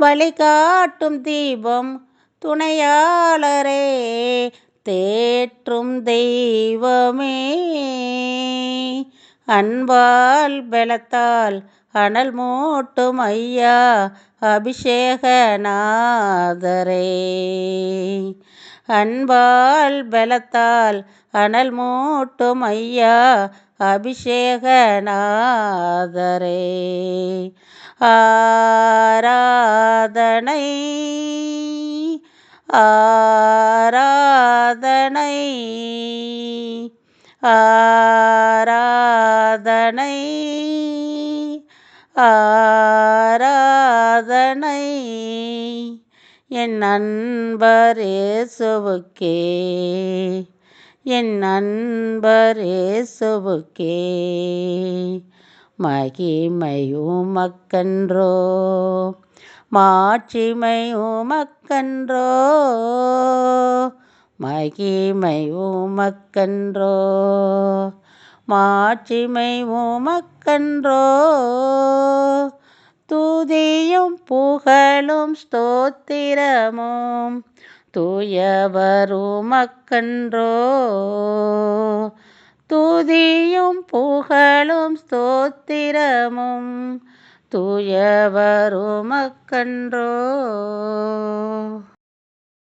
வழிகாட்டும் தீபம் துணையாளரே தேற்றும் தெய்வமே. அன்பால் பலத்தால் அனல் மூட்டும் ஐயா அபிஷேகநாதரே. அன்பால் பலத்தால் அனல் மூட்டும் ஐயா அபிஷேகநாதரே. ஆராதனை ஆராதனை ஆராதனை ஆராதனை. என் நண்பர் இயேசுவுக்கே என் நண்பர் இயேசுவுக்கே மகிமையுமக்கன்றோ. மாட்சிமையுமக்கன்றோ. மகிமையுமக்கன்றோ. மாட்சிமையுமக்கன்றோ. துதியும் புகழும் ஸ்தோத்திரமும் தூயவருமக்கன்றோ. துதியும் புகழும் ஸ்தோத்திரமும் தூயவருமக்கன்றோ.